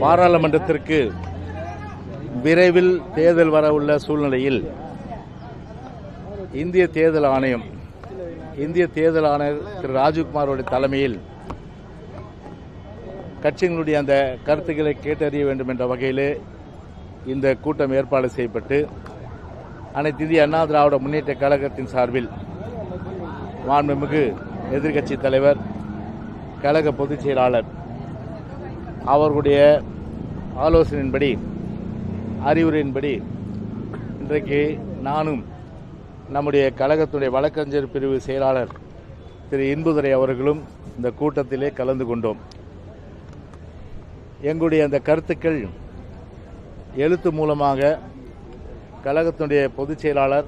பாராளுமன்றத்திற்கு விரைவில் தேர்தல் வர உள்ள சூழ்நிலையில் இந்திய தேர்தல் ஆணையம் இந்திய தேர்தல் ஆணையர் திரு ராஜீவ்குமாரோட தலைமையில் கட்சிகளுடைய அந்த கருத்துக்களை கேட்டறிய வேண்டும் என்ற வகையிலே இந்த கூட்டம் ஏற்பாடு செய்யப்பட்டு அனைத்து இந்திய அண்ணா திராவிட முன்னேற்ற கழகத்தின் சார்பில் மாண்புமிகு எதிர்க்கட்சி தலைவர் கழக பொதுச் செயலாளர் அவர்களுடைய ஆலோசனையின்படி அறிவுரையின்படி இன்றைக்கு நானும் நம்முடைய கழகத்துடைய வழக்கறிஞர் பிரிவு செயலாளர் திரு இன்புதுரை அவர்களும் இந்த கூட்டத்திலே கலந்து கொண்டோம். எங்களுடைய அந்த கருத்துக்கள் எழுத்து மூலமாக கழகத்தினுடைய பொதுச் செயலாளர்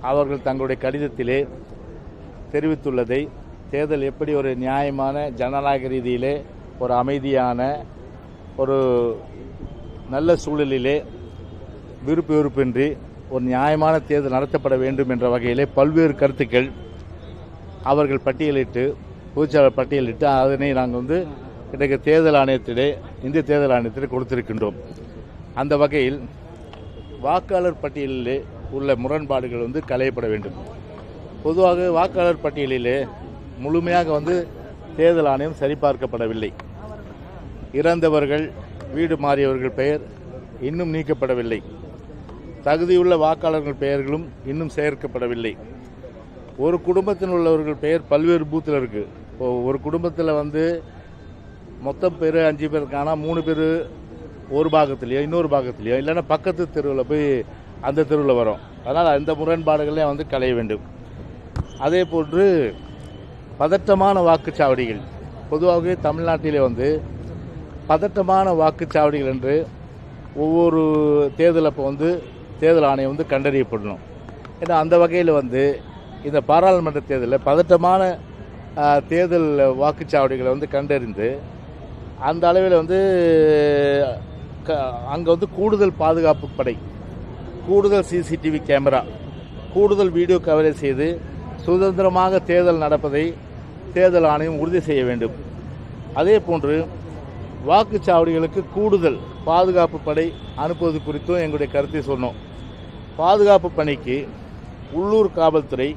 அவர்கள் தங்களுடைய கடிதத்திலே தெரிவித்துள்ளதை தேர்தல் எப்படி ஒரு நியாயமான ஜனநாயக ரீதியிலே ஒரு அமைதியான ஒரு நல்ல சூழலிலே விருப்பு வெறுப்பின்றி ஒரு நியாயமான தேர்தல் நடத்தப்பட வேண்டும் என்ற வகையிலே பல்வேறு கருத்துக்கள் அவர்கள் பட்டியலிட்டு பொதுச்செயலாளர் பட்டியலிட்டு அதனை நாங்கள் வந்து இன்றைக்கு தேர்தல் ஆணையத்திலே இந்திய தேர்தல் ஆணையத்திலே கொடுத்திருக்கின்றோம். அந்த வகையில் வாக்காளர் பட்டியலிலே உள்ள முரண்பாடுகள் வந்து களையப்பட வேண்டும். பொதுவாக வாக்காளர் பட்டியலிலே முழுமையாக வந்து தேர்தல் ஆணையம் சரிபார்க்கப்படவில்லை. இறந்தவர்கள் வீடு மாறியவர்கள் பெயர் இன்னும் நீக்கப்படவில்லை. தகுதியுள்ள வாக்காளர்கள் பெயர்களும் இன்னும் சேர்க்கப்படவில்லை. ஒரு குடும்பத்தில் உள்ளவர்கள் பெயர் பல்வேறு பூத்தில் இருக்குது இப்போ ஒரு குடும்பத்தில் வந்து மொத்தம் பேர் அஞ்சு பேர் மூணு பேர் ஒரு பாகத்துலேயோ இன்னொரு பாகத்துலேயோ இல்லைன்னா பக்கத்து தெருவில் போய் அந்த தெருவில் வரும். அதனால் அந்த முரண்பாடுகளே வந்து களைய வேண்டும். அதே போன்று பதட்டமான வாக்குச்சாவடிகள். பொதுவாகவே தமிழ்நாட்டிலே வந்து பதட்டமான வாக்குச்சாவடிகள் என்று ஒவ்வொரு தேர்தல் அப்போ வந்து தேர்தல் ஆணையம் வந்து கண்டறியப்படணும். ஏன்னா அந்த வகையில் வந்து இந்த பாராளுமன்ற தேர்தலில் பதட்டமான தேர்தல் வாக்குச்சாவடிகளை வந்து கண்டறிந்து அந்த அளவில் வந்து க அங்கே வந்து கூடுதல் பாதுகாப்பு படை கூடுதல் சிசிடிவி கேமரா கூடுதல் வீடியோ கவரேஜ் செய்து சுதந்திரமாக தேர்தல் நடப்பதை தேர்தல் ஆணையம் உறுதி செய்ய வேண்டும். அதே போன்று வாக்குச்சாவடிகளுக்கு கூடுதல் பாதுகாப்பு படை அனுப்புவது குறித்தும் எங்களுடைய கருத்தை சொன்னோம். பாதுகாப்பு பணிக்கு உள்ளூர் காவல்துறை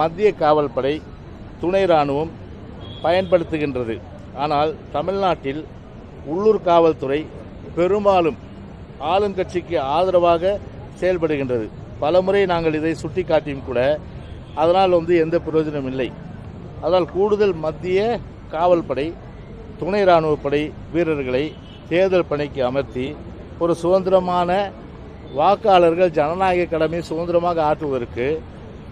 மத்திய காவல் படை துணை ராணுவம் பயன்படுத்துகின்றது. ஆனால் தமிழ்நாட்டில் உள்ளூர் காவல்துறை பெரும்பாலும் ஆளுங்கட்சிக்கு ஆதரவாக செயல்படுகின்றது. பலமுறை நாங்கள் இதை சுட்டிக்காட்டியும் கூட அதனால் வந்து எந்த பிரயோஜனம் இல்லை. அதனால் கூடுதல் மத்திய காவல் படை துணை ராணுவ படை வீரர்களை தேர்தல் பணிக்கு அமர்த்தி ஒரு சுதந்திரமான வாக்காளர்கள் ஜனநாயக கடமையை சுதந்திரமாக ஆற்றுவதற்கு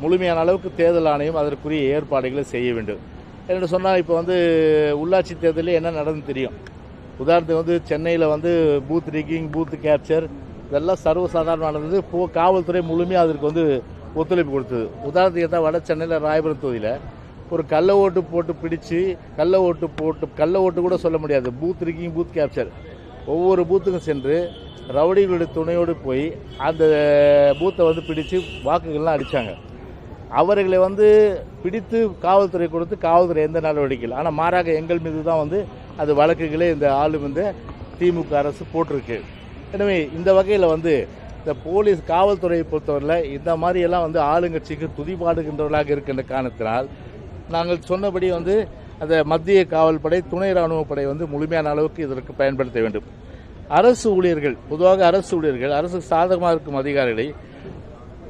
முழுமையான அளவுக்கு தேர்தல் ஆணையம் அதற்குரிய ஏற்பாடுகளை செய்ய வேண்டும். என்று சொன்னால் இப்போ வந்து உள்ளாட்சி தேர்தலில் என்ன நடந்து தெரியும்? உதாரணத்துக்கு வந்து சென்னையில் வந்து பூத் ரிக்கிங் பூத் கேப்சர் இதெல்லாம் சர்வசாதாரணமானது. நடந்தது இப்போ காவல்துறை முழுமையாக அதற்கு வந்து ஒத்துழைப்பு கொடுத்தது. உதாரணத்துக்கு தான் வட சென்னையில் ராயபுரம் தொகுதியில் ஒரு கள்ள ஓட்டு போட்டு பிடிச்சு கள்ள ஓட்டு போட்டு கள்ள ஓட்டு கூட சொல்ல முடியாது. பூத் ரிக்கிங் பூத் கேப்சர் ஒவ்வொரு பூத்துக்கும் சென்று ரவுடிகளுடைய துணையோடு போய் அந்த பூத்தை வந்து பிடிச்சு வாக்குகள்லாம் அடித்தாங்க அவர்களை வந்து பிடித்து காவல்துறை கொடுத்து காவல்துறை எந்த நடவடிக்கை ஆனால் மாறாக எங்கள் மீது தான் வந்து அது வழக்குகளே இந்த ஆளும் இந்த திமுக அரசு போட்டிருக்கு. எனவே இந்த வகையில் வந்து இந்த போலீஸ் காவல்துறையை பொறுத்தவரையில் இந்த மாதிரி எல்லாம் வந்து ஆளுங்கட்சிக்கு துதிபாடுகின்றவர்களாக இருக்கின்ற காரணத்தினால் நாங்கள் சொன்னபடி வந்து அந்த மத்திய காவல் படை துணை ராணுவ படை வந்து முழுமையான அளவுக்கு இதற்கு பயன்படுத்த வேண்டும். அரசு ஊழியர்கள் பொதுவாக அரசு ஊழியர்கள் அரசு சாதகமாக இருக்கும் அதிகாரிகளை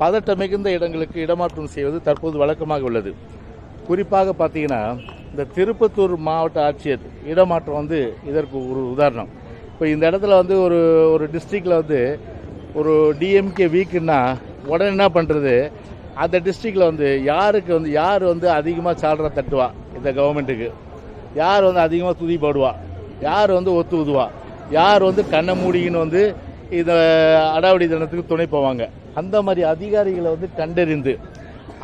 பதட்டம் மிகுந்த இடங்களுக்கு இடமாற்றம் செய்வது தற்போது வழக்கமாக உள்ளது. குறிப்பாக பார்த்தீங்கன்னா இந்த திருப்பத்தூர் மாவட்ட ஆட்சியர் இடமாற்றம் வந்து இதற்கு ஒரு உதாரணம். இப்போ இந்த இடத்துல வந்து ஒரு ஒரு டிஸ்ட்ரிக்டில் வந்து ஒரு டிஎம்கே வீக்குன்னா உடனே என்ன பண்ணுறது அந்த டிஸ்ட்ரிக்டில் வந்து யாருக்கு வந்து யார் வந்து அதிகமாக சால்ரா தட்டுவா? இந்த கவர்மெண்ட்டுக்கு யார் வந்து அதிகமாக துதி போடுவா? யார் வந்து ஒத்து உதுவா யார் வந்து கண்ணை மூடிக்கின்னு வந்து இந்த அடாவடி தினத்துக்கு துணை போவாங்க. அந்த மாதிரி அதிகாரிகளை வந்து கண்டறிந்து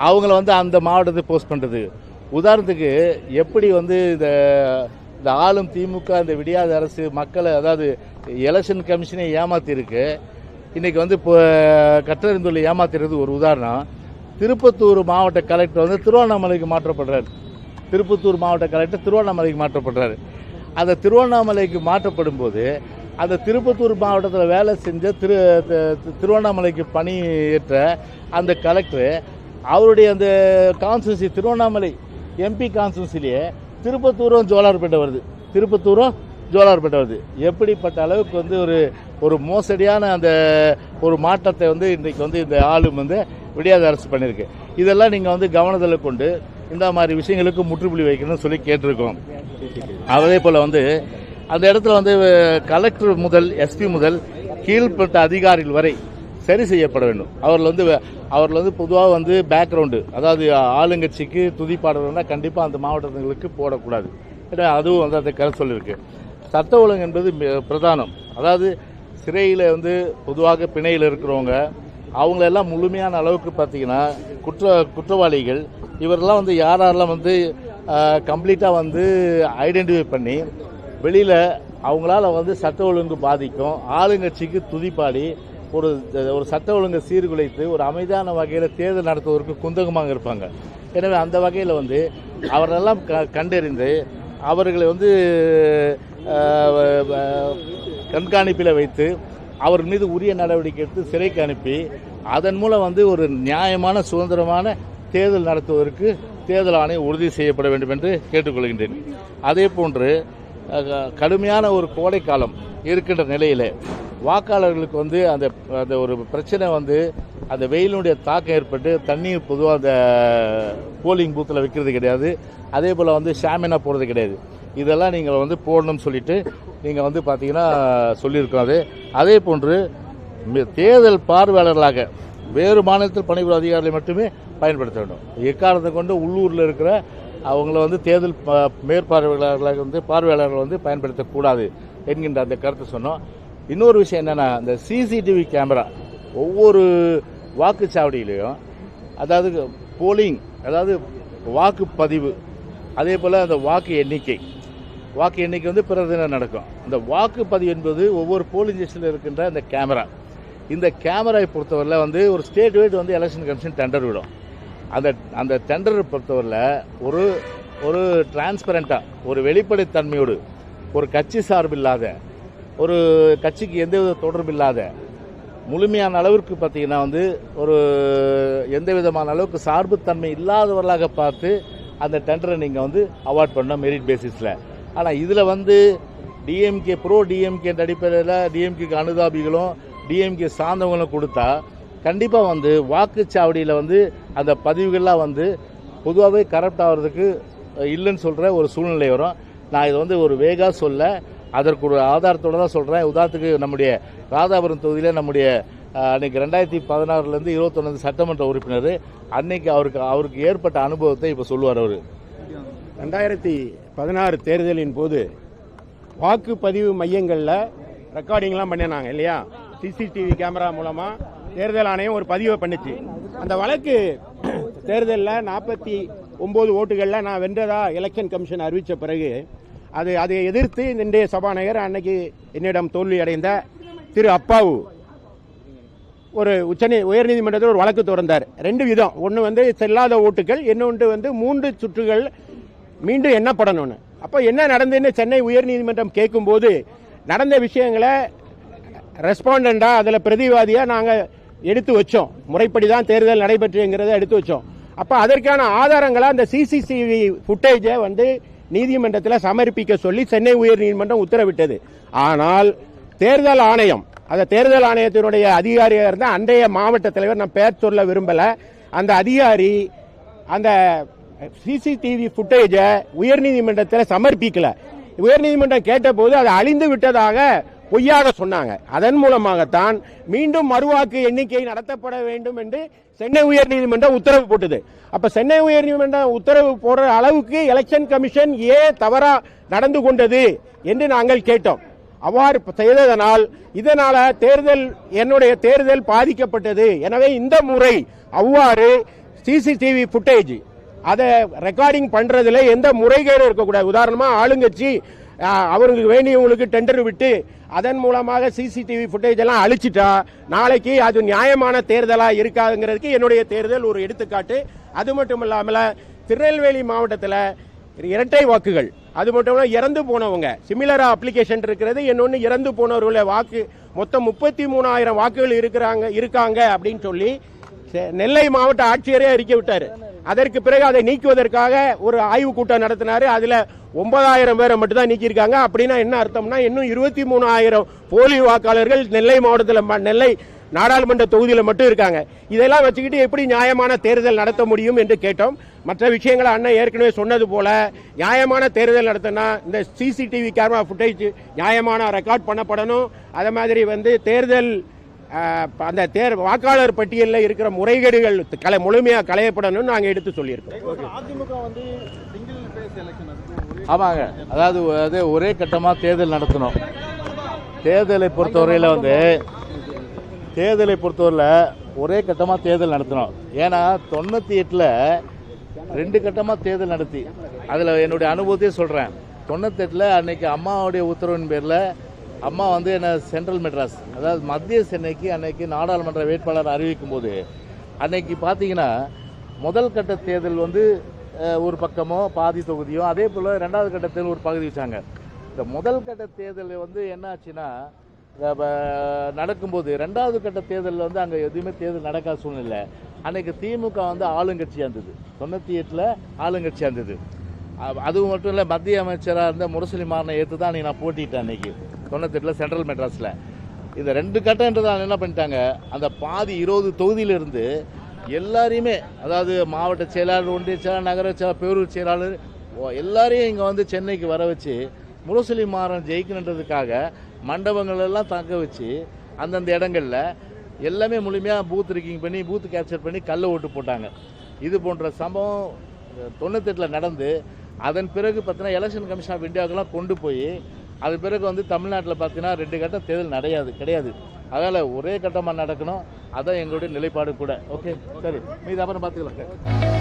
அவங்கள வந்து அந்த மாவட்டத்தை போஸ்ட் பண்ணுறது உதாரணத்துக்கு எப்படி வந்து இந்த இந்த ஆளும் திமுக இந்த விடியாத அரசு மக்களை அதாவது எலெக்ஷன் கமிஷனை ஏமாத்திருக்கு இன்றைக்கி வந்து இப்போ கற்றறிந்துள்ள ஏமாத்துறது ஒரு உதாரணம். திருப்பத்தூர் மாவட்ட கலெக்டர் வந்து திருவண்ணாமலைக்கு மாற்றப்படுறார். திருப்பத்தூர் மாவட்ட கலெக்டர் திருவண்ணாமலைக்கு மாற்றப்படுறாரு. அந்த திருவண்ணாமலைக்கு மாற்றப்படும் போது அந்த திருப்பத்தூர் மாவட்டத்தில் வேலை செஞ்ச திரு திருவண்ணாமலைக்கு பணியேற்ற அந்த கலெக்டர் அவருடைய அந்த கான்ஸ்டியூன்சி திருவண்ணாமலை எம்பி கான்ஸ்டியூன்சிலேயே திருப்பத்தூரும் ஜோலார்பேட்டை வருது. திருப்பத்தூரும் ஜோலார்பேட்டை வருது. எப்படிப்பட்ட அளவுக்கு வந்து ஒரு ஒரு மோசடியான அந்த ஒரு மாற்றத்தை வந்து இன்றைக்கு வந்து இந்த ஆளும் வந்து விடியாத அரசு பண்ணியிருக்கு இதெல்லாம் நீங்கள் வந்து கவனத்தில் கொண்டு இந்த மாதிரி விஷயங்களுக்கு முற்றுப்புள்ளி வைக்கணும்னு சொல்லி கேட்டிருக்கோம். அதே போல் வந்து அந்த இடத்துல வந்து கலெக்டர் முதல் எஸ்பி முதல் கீழ்ப்பட்ட அதிகாரிகள் வரை சரி செய்யப்பட வேண்டும். அவர்கள் வந்து அவர்கள் வந்து பொதுவாக வந்து பேக்ரவுண்டு அதாவது ஆளுங்கட்சிக்கு துதிப்பாடல்னா கண்டிப்பாக அந்த மாவட்டங்களுக்கு போடக்கூடாது. ஏன்னா அதுவும் வந்து அந்த கருத்து சொல்லியிருக்கு. சட்ட ஒழுங்கு என்பது பிரதானம். அதாவது சிறையில் வந்து பொதுவாக பிணையில் இருக்கிறவங்க அவங்களெல்லாம் முழுமையான அளவுக்கு பார்த்தீங்கன்னா குற்ற குற்றவாளிகள். இவரெல்லாம் வந்து யாரெல்லாம் வந்து கம்ப்ளீட்டாக வந்து ஐடென்டிஃபை பண்ணி வெளியில் அவங்களால வந்து சட்ட ஒழுங்கு பாதிக்கும் ஆளுங்கட்சிக்கு துதிப்பாடி ஒரு ஒரு சட்ட ஒழுங்கை சீர்குலைத்து ஒரு அமைதியான வகையில் தேர்தல் நடத்துவதற்கு குந்தகமாக இருப்பாங்க. எனவே அந்த வகையில் வந்து அவரெல்லாம் க கண்டறிந்து அவர்களை வந்து கண்காணிப்பில் வைத்து அவர் மீது உரிய நடவடிக்கை எடுத்து சிறைக்கு அனுப்பி அதன் மூலம் வந்து ஒரு நியாயமான சுதந்திரமான தேர்தல் நடத்துவதற்கு தேர்தல் ஆணையம் உறுதி செய்யப்பட வேண்டும் என்று கேட்டுக்கொள்கின்றேன். அதே போன்று கடுமையான ஒரு கோடைக்காலம் இருக்கின்ற நிலையில் வாக்காளர்களுக்கு வந்து அந்த அந்த ஒரு பிரச்சனை வந்து அந்த வெயிலுடைய தாக்கம் ஏற்பட்டு தண்ணீர் பொதுவாக அந்த போலிங் பூத்தில் வைக்கிறது கிடையாது. அதே போல் வந்து ஷாமினா போடுறது கிடையாது. இதெல்லாம் நீங்கள் வந்து போடணும்னு சொல்லிட்டு நீங்கள் வந்து பார்த்தீங்கன்னா சொல்லியிருக்கோம் அது. அதே போன்று தேர்தல் பார்வையாளர்களாக வேறு மாநிலத்தில் பணிபுரிய அதிகாரிகளை மட்டுமே பயன்படுத்த வேண்டும். எக்காரணத்தை கொண்டு உள்ளூரில் இருக்கிற அவங்கள வந்து தேர்தல் மேற்பார்வையாளர்களாக வந்து பார்வையாளர்கள் வந்து பயன்படுத்தக்கூடாது என்கின்ற அந்த கருத்தை சொன்னோம். இன்னொரு விஷயம் என்னென்னா இந்த சிசிடிவி கேமரா ஒவ்வொரு வாக்குச்சாவடியிலையும் அதாவது போலிங் அதாவது வாக்குப்பதிவு அதே போல் அந்த வாக்கு எண்ணிக்கை வாக்கு எண்ணிக்கை வந்து பிறர் தினம் நடக்கும். இந்த வாக்குப்பதிவு என்பது ஒவ்வொரு போலிங் ஸ்டேஷனில் இருக்கின்ற அந்த கேமரா இந்த கேமராவை பொறுத்தவரையில் வந்து ஒரு ஸ்டேட் வைட் வந்து எலெக்ஷன் கமிஷன் டெண்டர் விடும். அந்த அந்த டெண்டரை பொறுத்தவரையில் ஒரு ஒரு டிரான்ஸ்பரண்ட்டாக ஒரு வெளிப்படைத்தன்மையோடு ஒரு கட்சி சார்பில்லாத ஒரு கட்சிக்கு எந்தவித தொடர்பு இல்லாத முழுமையான அளவிற்கு பார்த்தீங்கன்னா வந்து ஒரு எந்த விதமான அளவுக்கு சார்புத்தன்மை இல்லாதவர்களாக பார்த்து அந்த டெண்டரை நீங்கள் வந்து அவார்ட் பண்ணோம் மெரிட் பேசிஸில் ஆனால் இதில் வந்து டிஎம்கே ப்ரோ டிஎம்கே அடிப்படையில் டிஎம்கேக்கு அனுதாபிகளும் டிஎம்கே சார்ந்தவங்களும் கொடுத்தா கண்டிப்பாக வந்து வாக்குச்சாவடியில் வந்து அந்த பதிவுகள்லாம் வந்து பொதுவாகவே கரப்ட் ஆகிறதுக்கு இல்லைன்னு சொல்கிற ஒரு சூழ்நிலை வரும். நான் இதை வந்து ஒரு வேகா சொல்ல அதற்கு ஒரு ஆதாரத்தோட தான் சொல்கிறேன் உதாரணத்துக்கு நம்முடைய ராதாபுரம் தொகுதியில் நம்முடைய அன்னைக்கு ரெண்டாயிரத்தி பதினாறுலேருந்து இருபத்தொன்னு சட்டமன்ற உறுப்பினர் அன்னைக்கு அவருக்கு அவருக்கு ஏற்பட்ட அனுபவத்தை இப்போ சொல்லுவார் அவர். ரெண்டாயிரத்தி பதினாறு தேர்தலின் போது வாக்குப்பதிவு மையங்களில் ரெக்கார்டிங்லாம் பண்ணினாங்க இல்லையா? சிசிடிவி கேமரா மூலமாக தேர்தல் ஆணையம் ஒரு பதிவை பண்ணிச்சு. அந்த வழக்கு தேர்தலில் நாற்பத்தி ஒம்பது ஓட்டுகளில் நான் வென்றதா எலெக்ஷன் கமிஷன் அறிவித்த பிறகு அது அதை எதிர்த்து இன்றைய சபாநாயகர் அன்னைக்கு என்னிடம் தோல்வி அடைந்த திரு அப்பாவு ஒரு உச்சநீ உயர்நீதிமன்றத்தில் ஒரு வழக்கு தொடர்ந்தார். ரெண்டு விதம். ஒன்று வந்து செல்லாத ஓட்டுகள் இன்னொன்று வந்து மூன்று சுற்றுகள் மீண்டும் என்ன படணும்னு அப்போ என்ன நடந்ததுன்னு சென்னை உயர்நீதிமன்றம் கேட்கும்போது நடந்த விஷயங்களை ரெஸ்பாண்டண்டாக அதில் பிரதிவாதியாக நாங்கள் எடுத்து வச்சோம். முறைப்படி தான் தேர்தல் நடைபெற்றுங்கிறத எடுத்து வச்சோம். அப்போ அதற்கான ஆதாரங்களை அந்த சிசிடிவி ஃபுட்டேஜை வந்து நீதிமன்றத்தில் சமர்ப்பிக்க சொல்லி சென்னை உயர்நீதிமன்றம் உத்தரவிட்டது. ஆனால் தேர்தல் ஆணையம் அந்த தேர்தல் ஆணையத்தினுடைய அதிகாரியாக இருந்த அன்றைய மாவட்ட தலைவர் நான் பெயர் சொல்ல விரும்பல அந்த அதிகாரி அந்த சிசிடிவி ஃபுட்டேஜை உயர்நீதிமன்றத்தில் சமர்ப்பிக்கல. உயர்நீதிமன்றம் கேட்டபோது அது அழிந்து விட்டதாக பொய்யாக சொன்னாங்க. அதன் மூலமாகத்தான் மீண்டும் மறுவாக்கு எண்ணிக்கை நடத்தப்பட வேண்டும் என்று சென்னை உயர்நீதிமன்றம் உத்தரவு போட்டது. அப்ப சென்னை உயர்நீதிமன்றம் உத்தரவு போடுற அளவுக்கு எலெக்ஷன் கமிஷன் ஏன் தவறா நடந்து கொண்டது என்று நாங்கள் கேட்டோம். அவ்வாறு செய்ததனால் இதனால தேர்தல் என்னுடைய தேர்தல் பாதிக்கப்பட்டது. எனவே இந்த முறை அவ்வாறு சிசிடிவி ஃபுட்டேஜ் அதை ரெக்கார்டிங் பண்றதுல எந்த முறைகேடும் இருக்கக்கூடாது. உதாரணமா ஆளுங்கட்சி அவருக்கு வேண்டியவங்களுக்கு டெண்டர் விட்டு அதன் மூலமாக சிசிடிவி ஃபுட்டேஜ் எல்லாம் அழிச்சிட்டா நாளைக்கு அது நியாயமான தேர்தலா இருக்காதுங்கிறதுக்கு என்னுடைய தேர்தல் ஒரு எடுத்துக்காட்டு. அது மட்டும் இல்லாமல் திருநெல்வேலி மாவட்டத்தில் இரட்டை வாக்குகள். அது மட்டும் இல்லாமல் இறந்து போனவங்க. சிமிலரா அப்ளிகேஷன் இருக்கிறது. இன்னொன்று இறந்து போனவர்களுடைய வாக்கு மொத்தம் முப்பத்தி மூணாயிரம் வாக்குகள் இருக்கிறாங்க இருக்காங்க அப்படின்னு சொல்லி நெல்லை மாவட்ட ஆட்சியரே அறிக்கை விட்டார். அதற்கு பிறகு அதை நீக்குவதற்காக ஒரு ஆய்வு கூட்டம் நடத்தினாரு. அதுல ஒன்பதாயிரம் பேரை மட்டும் தான் நீக்கியிருக்காங்க. அப்படின்னா என்ன அர்த்தம்னா இன்னும் இருபத்தி மூணாயிரம் போலி வாக்காளர்கள் நெல்லை மாவட்டத்தில் நெல்லை நாடாளுமன்ற தொகுதியில் மட்டும் இருக்காங்க. இதெல்லாம் வச்சுக்கிட்டு எப்படி நியாயமான தேர்தல் நடத்த முடியும் என்று கேட்டோம். மற்ற விஷயங்களை அண்ணன் ஏற்கனவே சொன்னது போல நியாயமான தேர்தல் நடத்தினா இந்த சிசிடிவி கேமரா ஃபுட்டேஜ் நியாயமான ரெக்கார்ட் பண்ணப்படணும். அதே மாதிரி வந்து தேர்தல் அந்த தேர் வாக்காளர் பட்டியலில் இருக்கிற முறைகேடுகள் கலை முழுமையாக களையப்படணும்னு நாங்கள் எடுத்து சொல்லியிருக்கோம். அதிமுக வந்து சிங்கிள் ஃபேஸ் எலெக்ஷன் அதுக்கு ஒரே ஆமாங்க. அதாவது அது ஒரே கட்டமாக தேர்தல் நடத்தணும். தேர்தலை பொறுத்தவரையில் வந்து தேர்தலை பொறுத்தவரையில் ஒரே கட்டமாக தேர்தல் நடத்தணும். ஏன்னா தொண்ணூற்றி எட்டில் ரெண்டு கட்டமாக தேர்தல் நடத்தி. அதில் என்னுடைய அனுபவத்தையே சொல்கிறேன் தொண்ணூத்தெட்டில் அன்னைக்கு அம்மாவுடைய உத்தரவின் பேரில் அம்மா வந்து என்ன சென்ட்ரல் மெட்ராஸ் அதாவது மத்திய சென்னைக்கு அன்னைக்கு நாடாளுமன்ற வேட்பாளர் அறிவிக்கும் போது அன்னைக்கு பார்த்தீங்கன்னா முதல் கட்ட தேர்தல் வந்து ஒரு பக்கமோ பாதி தொகுதியோ அதே போல் ரெண்டாவது கட்ட தேர்தல் ஒரு பகுதி வச்சாங்க. இந்த முதல் கட்ட தேர்தல் வந்து என்ன ஆச்சுன்னா நடக்கும்போது ரெண்டாவது கட்ட தேர்தலில் வந்து அங்கே எதுவுமே தேர்தல் நடக்காத சூழ்நிலை அன்னைக்கு திமுக வந்து ஆளுங்கட்சியாக இருந்தது. தொண்ணூற்றி எட்டில் ஆளுங்கட்சியாக இருந்தது. அது மட்டும் இல்லை மத்திய அமைச்சராக இருந்த முரசொலி மாறனை ஏற்று தான் அன்றைக்கி நான் போட்டிட்டேன் அன்னைக்கு. தொண்ணூத்தெட்டில் சென்ட்ரல் மெட்ராஸில் இந்த ரெண்டு கட்டன்றதால என்ன பண்ணிட்டாங்க அந்த பாதி இருபது தொகுதியிலிருந்து எல்லாரையுமே அதாவது மாவட்ட செயலாளர் ஒன்றிய செயலாளர் நகர செயலாளர் பேரூர் செயலாளர் ஓ, எல்லாரையும் இங்கே வந்து சென்னைக்கு வர வச்சு முரசொலி மாறன் ஜெயிக்கணுன்றதுக்காக மண்டபங்களெல்லாம் தங்க வச்சு அந்தந்த இடங்களில் எல்லாமே முழுமையாக பூத் ரிக்கிங் பண்ணி பூத் கேப்சர் பண்ணி கல்லை ஓட்டு போட்டாங்க. இது போன்ற சம்பவம் தொண்ணூத்தெட்டில் நடந்து அதன் பிறகு பார்த்தீங்கன்னா எலெக்ஷன் கமிஷன் ஆஃப் இந்தியாவுக்கெல்லாம் கொண்டு போய் அது பிறகு வந்து தமிழ்நாட்டில் பார்த்தீங்கன்னா ரெண்டு கட்டம் தேர்தல் கிடையாது கிடையாது. அதனால் ஒரே கட்டமாக நடக்கணும். அதான் எங்களுடைய நிலைப்பாடு கூட. ஓகே சரி. மீது அப்புறம் பார்த்துக்கலாம்